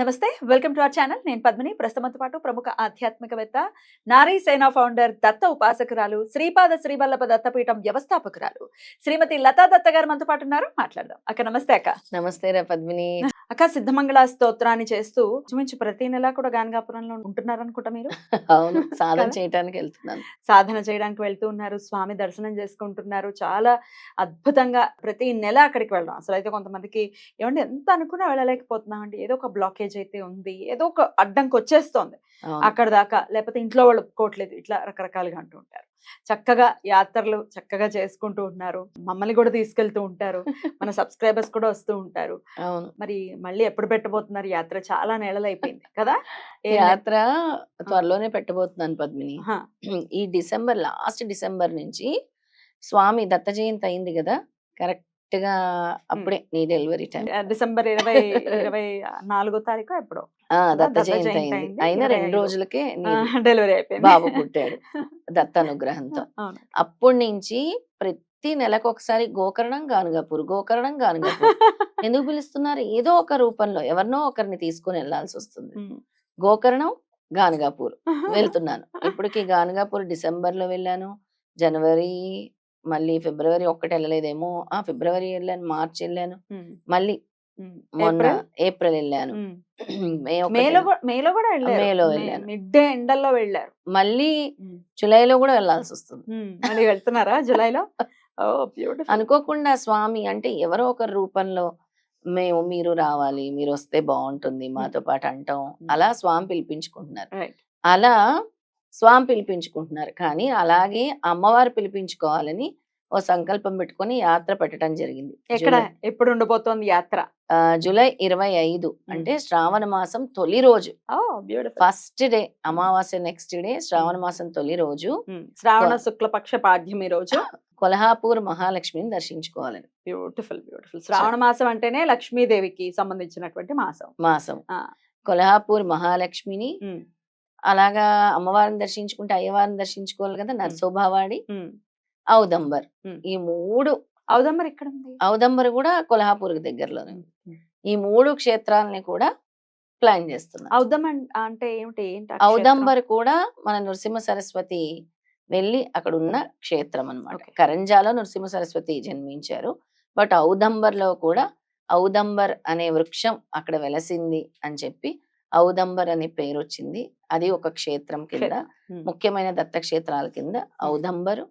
నమస్తే welcome to our channel. నేను పద్మిని. ప్రస్తుతంతో పాటు ప్రముఖ ఆధ్యాత్మికవేత్త నారీ సేన ఫౌండర్ దత్త ఉపాసకురాలు శ్రీపాద శ్రీవల్లభ దత్తపీఠం వ్యవస్థాపకురాలు శ్రీమతి లతా దత్త గారు మనతో పాటు ఉన్నారు. మాట్లాడదాం. అక్క నమస్తే అక్క. నమస్తే రా పద్మిని. అక్క సిద్ధమంగళ స్తోత్రాన్ని చేస్తూ ఇంచుమించు ప్రతి నెల కూడా గానగాపురంలో ఉంటున్నారు అనుకుంటా మీరు? అవును. సాధన కదా? చేయటానికి వెళ్తున్నాను. సాధన చేయడానికి వెళ్తూ ఉన్నారు. స్వామి దర్శనం చేసుకుంటున్నారు. చాలా అద్భుతంగా ప్రతి నెల అక్కడికి వెళ్ళడం. అసలు అయితే కొంతమందికి ఏమంటే ఎంత అనుకున్నా వెళ్ళలేకపోతున్నాం అండి ఏదో ఒక బ్లాకేజ్ అయితే ఉంది. ఏదో ఒక అడ్డంకి వచ్చేస్తోంది. అక్కడ దాకా. లేకపోతే ఇంట్లో వాళ్ళు ఒప్పుకోవట్లేదు. ఇట్లా రకరకాలుగా అంటూ ఉంటారు. చక్కగా యాత్రలు చక్కగా చేసుకుంటూ ఉన్నారు. మమ్మల్ని కూడా తీసుకెళ్తూ ఉంటారు. మన సబ్స్క్రైబర్స్ కూడా వస్తూ ఉంటారు. అవును. మరి మళ్ళీ ఎప్పుడు పెట్టబోతున్నారు? యాత్ర చాలా నెలలు అయిపోయింది కదా యాత్ర త్వరలోనే పెట్టబోతున్నాను పద్మిని. ఈ డిసెంబర్ లాస్ట్ డిసెంబర్ నుంచి స్వామి దత్త జయంతి అయింది కదా? కరెక్ట్గా అప్పుడే నీ డెలివరీ టైం. డిసెంబర్ ఇరవై ఇరవై నాలుగో తారీఖు ఎప్పుడో? దత్త జయంతి అయింది. అయిన రెండు. రోజులకే డెలివరీ అయిపోయింది. బాబు పుట్టాడు. దత్త అనుగ్రహంతో అవును. అప్పటి నుంచి ప్రతి నెలకు ఒకసారి గోకరణం గానుగాపూర్ గోకరణం గానుగాపూర్ ఎందుకు పిలుస్తున్నారు? ఏదో ఒక రూపంలో ఎవరినో ఒకరిని తీసుకొని వెళ్ళాల్సి వస్తుంది. గోకర్ణం గానుగాపూర్ వెళ్తున్నాను. ఇప్పటికి గానుగాపూర్ డిసెంబర్లో వెళ్ళాను. జనవరి మళ్ళీ ఫిబ్రవరి ఒక్కటి వెళ్ళలేదేమో. ఆ ఫిబ్రవరి వెళ్ళాను మార్చ్ వెళ్ళాను. మళ్ళీ. మొన్న ఏప్రిల్? వెళ్ళాను. మేలో వెళ్ళాను. మేలో కూడా వెళ్ళారు. మేలో వెళ్ళాను. మిడ్ ఎండల్లో వెళ్ళారు. మళ్ళీ. జులైలో కూడా వెళ్ళాల్సి వస్తుంది. మళ్ళీ వెళ్తున్నారా జూలైలో? అనుకోకుండా స్వామి అంటే ఎవరో ఒక రూపంలో మేము మీరు రావాలి మీరు వస్తే బాగుంటుంది మాతో పాటు అంటాం. అలా స్వామి పిలిపించుకుంటున్నారు. అలా స్వామి పిలిపించుకుంటున్నారు. కానీ అలాగే అమ్మవారు పిలిపించుకోవాలని ఓ సంకల్పం పెట్టుకొని యాత్ర పెట్టడం జరిగింది. ఎక్కడ? ఎప్పుడు ఉండబోతోంది యాత్ర? జూలై ఇరవై ఐదు అంటే శ్రావణ మాసం తొలి రోజు. ఫస్ట్ డే అమావాస్య నెక్స్ట్ డే శ్రావణ మాసం తొలి రోజు. శ్రావణ శుక్లపక్ష పాడ్యం ఈ రోజు. కొల్హాపూర్ మహాలక్ష్మిని దర్శించుకోవాలని. Beautiful beautiful. శ్రావణ మాసం అంటేనే లక్ష్మీదేవికి సంబంధించినటువంటి మాసం. మాసం. కొల్హాపూర్ మహాలక్ష్మిని అలాగా అమ్మవారిని దర్శించుకుంటే అయ్యవారిని దర్శించుకోవాలి కదా నర్సోభావాడి. ఔదంబర్. ఈ మూడు అవుదమ్మర్ ఇక్కడ ఉంది ఔదంబర్ కూడా కొల్హాపూర్ దగ్గరలోనే. ఈ మూడు క్షేత్రాలని కూడా ప్లాన్ చేస్తున్నారు. అంటే ఏమిటి? ఔదంబర్ కూడా మన నృసింహ సరస్వతి వెళ్ళి అక్కడ ఉన్న క్షేత్రం అన్నమాట. Okay. కరంజాలో నృసింహ సరస్వతి జన్మించారు. బట్ ఔదంబర్లో కూడా ఔదంబర్ అనే వృక్షం అక్కడ వెలసింది అని చెప్పి ఔదంబర్ అనే పేరు వచ్చింది అది ఒక క్షేత్రం కింద. ముఖ్యమైన దత్తక్షేత్రాల కింద ఔదంబరు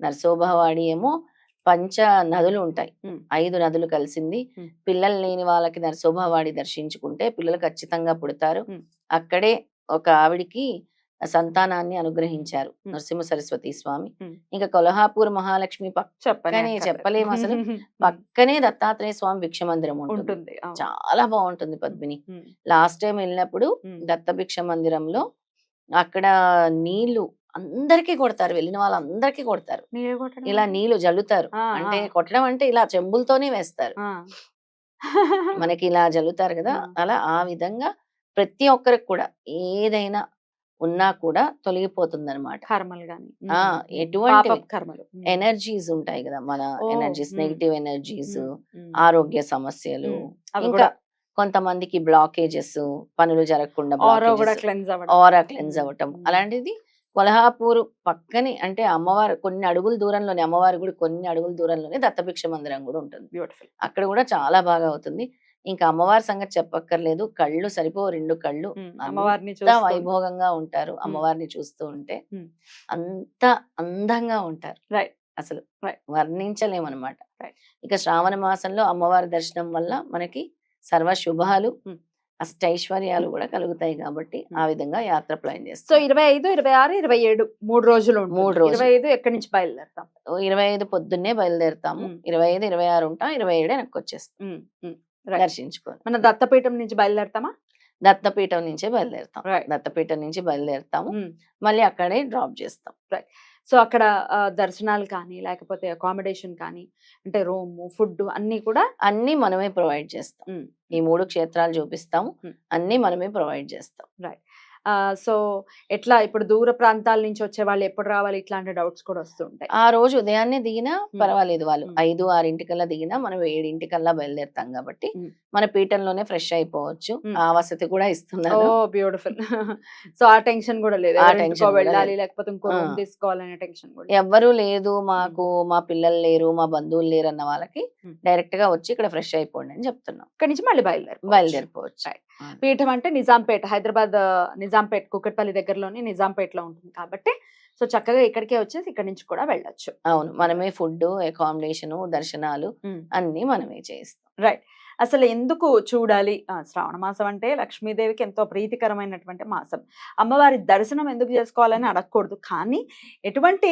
నరసోభావాడి ఏమో పంచ నదులు ఉంటాయి. ఐదు నదులు కలిసింది. పిల్లలు లేని వాళ్ళకి నరసోభావాడి దర్శించుకుంటే పిల్లలు ఖచ్చితంగా పుడతారు. అక్కడే ఒక ఆవిడికి సంతానాన్ని అనుగ్రహించారు. నరసింహ సరస్వతి స్వామి. ఇంకా కొల్హాపూర్ మహాలక్ష్మి పక్కనే. చెప్పలేము అసలు. పక్కనే దత్తాత్రేయ స్వామి భిక్ష మందిరం ఉంటుంది. చాలా బాగుంటుంది పద్మిని లాస్ట్ టైం వెళ్ళినప్పుడు. దత్త భిక్ష మందిరంలో అక్కడ నీళ్ళు అందరికీ కొడతారు వెళ్ళిన వాళ్ళందరికీ కొడతారు ఇలా? నీళ్ళు జల్లుతారు అంటే. కొట్టడం అంటే ఇలా చెంబులతోనే వేస్తారు. మనకి ఇలా జల్లుతారు కదా. అలా ఆ విధంగా ప్రతి ఒక్కరికి కూడా ఏదైనా ఉన్నా కూడా తొలగిపోతుంది అనమాట కర్మలు. ఎటువంటి కర్మలు. ఎనర్జీస్ ఉంటాయి కదా మన ఎనర్జీస్. Negative energies. ఆరోగ్య సమస్యలు ఇంకా కూడా కొంతమందికి బ్లాకేజెస్ పనులు జరగకుండా ఆరో క్లెన్స్ అవ్వటం. అలాంటిది కొల్హాపూర్ పక్కనే అంటే అమ్మవారు కొన్ని అడుగుల దూరంలోనే అమ్మవారి కూడా కొన్ని అడుగుల దూరంలోనే దత్తభిక్ష మందిరం కూడా ఉంటుంది బ్యూటిఫుల్ అక్కడ కూడా చాలా బాగా అవుతుంది ఇంకా అమ్మవారి సంగతి చెప్పక్కర్లేదు కళ్ళు సరిపో రెండు కళ్ళు అమ్మవారిని వైభోగంగా ఉంటారు అమ్మవారిని చూస్తూ ఉంటే. అంత అందంగా ఉంటారు Right. అసలు. వర్ణించలేమన్నమాట Right. ఇక శ్రావణ మాసంలో అమ్మవారి దర్శనం వల్ల మనకి సర్వ శుభాలు. అష్టైశ్వర్యాలు కూడా కలుగుతాయి కాబట్టి ఆ విధంగా యాత్ర ప్లాన్ సో చేస్తాం. ఇరవై ఐదు ఇరవై ఆరు ఇరవై ఏడు మూడు రోజులు. మూడు రోజులు. ఇరవై ఐదు ఎక్కడి నుంచి బయలుదేరుతాం? ఇరవై ఐదు పొద్దున్నే బయలుదేరుతాము. ఇరవై ఐదు ఇరవై ఆరు ఉంటాం ఇరవై ఏడు వెనక్కి వచ్చేస్తాం. దర్శించుకొని. మన దత్తపీఠం నుంచి బయలుదేరుతామా? దత్తపీఠం నుంచే బయలుదేరుతాం. రైట్ దత్తపీఠం నుంచి బయలుదేరుతాము. మళ్ళీ అక్కడే డ్రాప్ చేస్తాం. సో అక్కడ దర్శనాలు కానీ లేకపోతే అకామిడేషన్ కానీ అంటే రూమ్ ఫుడ్ అన్ని కూడా అన్ని మనమే ప్రొవైడ్ చేస్తాం. ఈ మూడు క్షేత్రాలు చూపిస్తాము. అన్ని మనమే ప్రొవైడ్ చేస్తాం. ఆ, సో ఎట్లా ఇప్పుడు దూర ప్రాంతాల నుంచి వచ్చే వాళ్ళు ఎప్పుడు రావాలి? ఇట్లాంటి డౌట్స్ కూడా వస్తుంటాయి ఆ రోజు ఉదయాన్నే దిగినా పర్వాలేదు వాళ్ళు. ఐదు ఆరింటికల్లా దిగినా మనం ఏడింటికల్లా బయలుదేరుతాం కాబట్టి. మన పీఠంలోనే ఫ్రెష్ అయిపోవచ్చు. ఆ వసతి కూడా ఇస్తున్నారు బ్యూటిఫుల్. సో ఆ టెన్షన్ కూడా లేదు. వెళ్ళాలి. లేకపోతే ఇంకో. తీసుకోవాలనే టెన్షన్ కూడా ఎవ్వరూ లేదు. మాకు మా పిల్లలు లేరు మా బంధువులు లేరు అన్న వాళ్ళకి. డైరెక్ట్గా వచ్చి ఇక్కడ ఫ్రెష్ అయిపోండి అని చెప్తున్నాం. ఇక్కడ నుంచి మళ్ళీ బయలుదేరు బయలుదేరిపోవచ్చు. పీఠం అంటే నిజాంపేట హైదరాబాద్ ఆ, నిజాంపేట కుక్కట్పల్లి దగ్గరలోని నిజాంపేటలో ఉంటుంది కాబట్టి సో చక్కగా ఇక్కడికే వచ్చేసి ఇక్కడ నుంచి కూడా వెళ్ళొచ్చు. అవును మనమే ఫుడ్ అకామిడేషన్ దర్శనాలు. అన్ని మనమే చేస్తాం రైట్. అసలు ఎందుకు చూడాలి? ఆ, శ్రావణ మాసం అంటే లక్ష్మీదేవికి ఎంతో ప్రీతికరమైనటువంటి మాసం. అమ్మవారి దర్శనం ఎందుకు చేసుకోవాలని అడగకూడదు. కానీ ఎటువంటి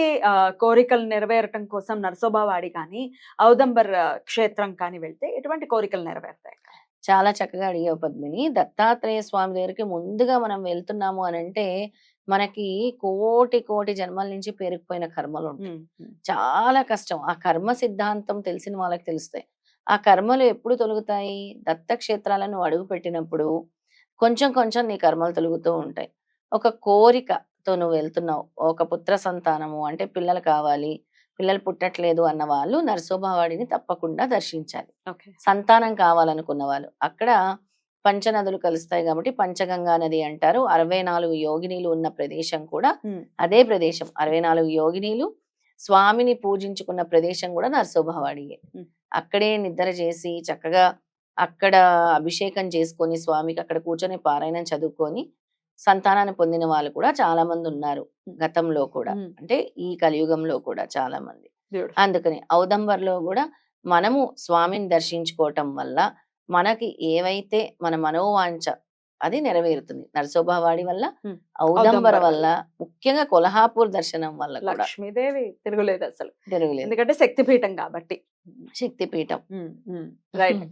కోరికలు నెరవేరటం కోసం నరసోబావాడి కానీ ఔదంబర్ క్షేత్రం కానీ వెళ్తే ఎటువంటి కోరికలు నెరవేరుతాయి? చాలా చక్కగా అడిగావు పద్మిని. దత్తాత్రేయ స్వామి దగ్గరికి ముందుగా మనం వెళ్తున్నాము అని అంటే మనకి కోటి కోటి జన్మల నుంచి పేరుకుపోయిన కర్మలు ఉంటాయి. చాలా కష్టం. ఆ కర్మ సిద్ధాంతం తెలిసిన వాళ్ళకి తెలుస్తాయి. ఆ కర్మలు ఎప్పుడు తొలుగుతాయి? దత్త క్షేత్రాలను అడుగు పెట్టినప్పుడు కొంచెం కొంచెం నీ కర్మలు తొలుగుతూ ఉంటాయి. ఒక కోరికతో నువ్వు వెళ్తున్నావు. ఒక పుత్ర సంతానము అంటే పిల్లలు కావాలి. పిల్లలు పుట్టట్లేదు అన్న వాళ్ళు నరసోభావాడిని తప్పకుండా దర్శించాలి. ఓకే. సంతానం కావాలనుకున్న వాళ్ళు. అక్కడ పంచనదులు కలుస్తాయి కాబట్టి పంచగంగా నది అంటారు. అరవై నాలుగు యోగినీలు ఉన్న ప్రదేశం కూడా అదే ప్రదేశం. అరవై నాలుగు యోగినీలు స్వామిని పూజించుకున్న ప్రదేశం కూడా నరసోభవాడియే. అక్కడే నిద్ర చేసి చక్కగా అక్కడ అభిషేకం చేసుకొని స్వామికి అక్కడ కూర్చొని పారాయణం చదువుకొని సంతానాన్ని పొందిన వాళ్ళు కూడా చాలా మంది ఉన్నారు. గతంలో కూడా. అంటే ఈ కలియుగంలో కూడా చాలా మంది. అందుకని ఔదంబర్లో కూడా మనము స్వామిని దర్శించుకోవటం వల్ల మనకి ఏవైతే మన మనోవాంఛ అది నెరవేరుతుంది. నరసోభావాడి వల్ల. ఔదంబర వల్ల ముఖ్యంగా కొల్హాపూర్ దర్శనం వల్ల లక్ష్మీదేవి తిరుగులేదు అసలు. తిరుగులేదు. ఎందుకంటే శక్తిపీఠం కాబట్టి. శక్తిపీఠం. రైట్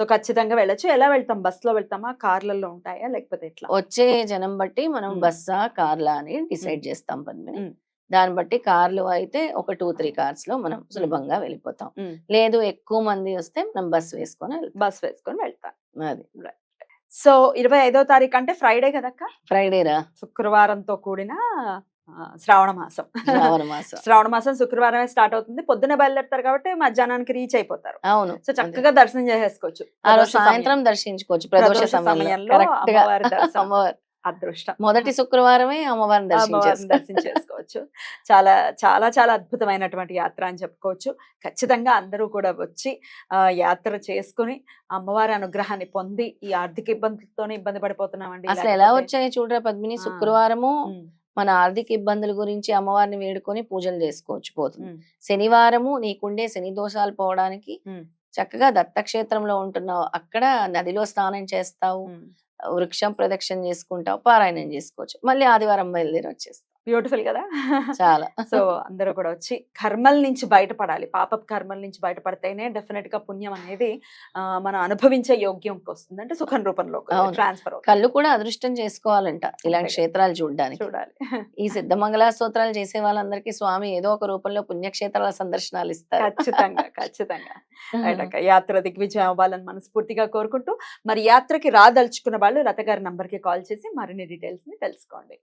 సో ఖచ్చితంగా వెళ్ళొచ్చు. ఎలా వెళ్తాం? బస్లో వెళ్తామా? కార్లలో ఉంటాయా? లేకపోతే ఎట్లా? వచ్చే జనం బట్టి మనం. బస్సా కార్లా అని డిసైడ్ చేస్తాం పద్మిని Hmm. దాన్ని బట్టి కార్లు అయితే ఒక టూ త్రీ కార్స్లో మనం సులభంగా వెళ్ళిపోతాం. లేదు ఎక్కువ మంది వస్తే మనం బస్ వేసుకొని బస్ వేసుకొని వెళ్తాం. అది. సో ఇరవై ఐదో తారీఖు అంటే ఫ్రైడే కదక్క? ఫ్రైడే రా శుక్రవారంతో కూడిన శ్రావణ మాసం. శ్రావణ మాసం. శ్రావణ మాసం శుక్రవారమే స్టార్ట్ అవుతుంది. పొద్దున బయలుదేరుతారు కాబట్టి మధ్యాహ్నానికి రీచ్ అయిపోతారు. అవును సో. చక్కగా దర్శనం చేసేసుకోవచ్చు. ఆ రోజు. సాయంత్రం దర్శించుకోవచ్చు ప్రదోష సమయంలో. అమ్మవారి అదృష్టం. మొదటి శుక్రవారమే అమ్మవారిని అమ్మవారిని దర్శించేసుకో. దర్శనం చేసుకోవచ్చు చాలా చాలా చాలా అద్భుతమైనటువంటి యాత్ర అని చెప్పుకోవచ్చు. ఖచ్చితంగా అందరూ కూడా వచ్చి ఆ, యాత్ర చేసుకుని అమ్మవారి అనుగ్రహాన్ని పొంది ఈ ఆర్థిక ఇబ్బందులతోనే ఇబ్బంది పడిపోతున్నామండి. అసలు ఎలా వచ్చాయి చూడరా పద్మిని. శుక్రవారము మన ఆర్థిక ఇబ్బందుల గురించి అమ్మవారిని వేడుకొని పూజలు చేసుకోవచ్చు పోతుంది. శనివారము నీకుండే శని దోషాలు పోవడానికి చక్కగా దత్తక్షేత్రంలో ఉంటున్నావు. అక్కడ నదిలో స్నానం చేస్తావు. వృక్షం ప్రదక్షిణ చేసుకుంటావు. పారాయణం చేసుకోవచ్చు. మళ్ళీ ఆదివారం బయలుదేరి వచ్చేస్తావు. బ్యూటిఫుల్ కదా? చాలా. సో అందరూ కూడా వచ్చి కర్మల నుంచి బయటపడాలి. పాప కర్మల నుంచి బయటపడితేనే డెఫినెట్గా పుణ్యం అనేది మనం అనుభవించే యోగ్యంకి వస్తుంది అంటే సుఖం రూపంలో. ట్రాన్స్ఫర్ కళ్ళు కూడా అదృష్టం చేసుకోవాలంట ఇలాంటి. క్షేత్రాలు చూడడానికి. చూడాలి. ఈ సిద్ధమంగళ స్తోత్రాలు చేసే వాళ్ళందరికీ స్వామి ఏదో ఒక రూపంలో పుణ్యక్షేత్రాల సందర్శనాలు ఇస్తారు. ఖచ్చితంగా ఖచ్చితంగా. యాత్ర దిగ్విజయం అవ్వాలని మనస్ఫూర్తిగా కోరుకుంటూ మరి యాత్రకి రాదలుచుకున్న వాళ్ళు రత గారి నంబర్కి కాల్ చేసి మరిన్ని డీటెయిల్స్ని తెలుసుకోండి.